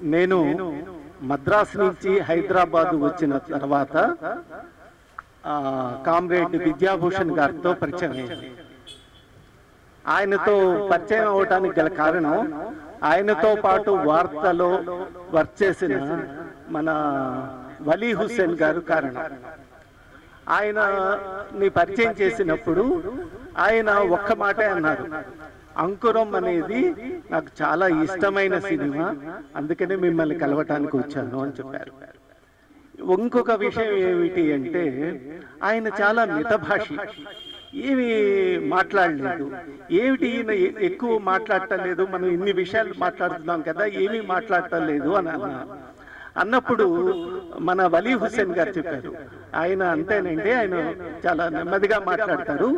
నేను మద్రాసు నుంచి హైదరాబాద్ వచ్చిన తర్వాత కామ్రేడ్ విద్యాభూషణ్ గారితో పరిచయం అయింది ఆయనతో పరిచయం అవడానికి గల కారణం ఆయనతో పాటు వార్తలో వర్క్ చేసిన మన వలీ హుస్సేన్ గారు కారణం. ఆయన పరిచయం చేసినప్పుడు ఆయన ఒక్క మాటే అన్నారు. అంకురం అనేది నాకు చాలా ఇష్టమైన సినిమా. అందుకనే మిమ్మల్ని కలవటానికి వచ్చాను అని చెప్పారు. ఇంకొక విషయం ఏమిటి అంటే ఆయన చాలా మితభాషి. ఏమి మాట్లాడలేదు. ఏమిటి ఈయన ఎక్కువ మాట్లాడటం లేదు? మనం ఇన్ని విషయాలు మాట్లాడుతున్నాం కదా ఏమీ మాట్లాడటం లేదు అని అన్నారు. అన్నప్పుడు మన వలీ హుస్సేన్ గారు చెప్పారు. ఆయన అంతేనండి ఆయన చాలా నెమ్మదిగా మాట్లాడతారు.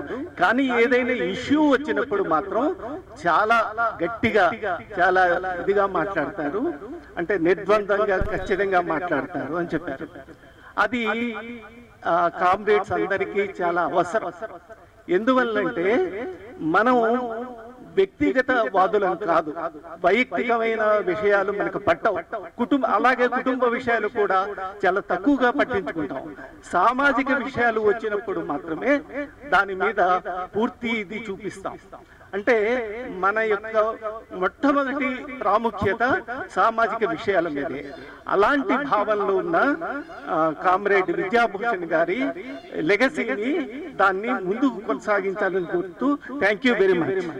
కానీ ఏదైనా ఇష్యూ వచ్చినప్పుడు మాత్రం చాలా గట్టిగా చాలా ఇదిగా మాట్లాడతారు. అంటే నిర్ద్వందంగా ఖచ్చితంగా మాట్లాడతారు అని చెప్పారు. అది కామ్రేడ్స్ అందరికీ చాలా అవసరం. ఎందువల్లంటే మనం వ్యక్తిగత వాదులం కాదు. వైయక్తికమైన విషయాలు మనకు పట్టవు. కుటుంబ అలాగే కుటుంబ విషయాలు కూడా చాలా తక్కువగా పట్టించుకుంటాం. సామాజిక విషయాలు వచ్చినప్పుడు మాత్రమే దాని మీద పూర్తి ఇది చూపిస్తాం. అంటే మన యొక్క మొట్టమొదటి ప్రాముఖ్యత సామాజిక విషయాల మీదే. అలాంటి భావనలో ఉన్న కామ్రేడ్ విద్యాభూషణ్ గారి లెగసీని దాన్ని ముందుకు కొనసాగించాలని కోరుతూ థ్యాంక్ యూ వెరీ మచ్.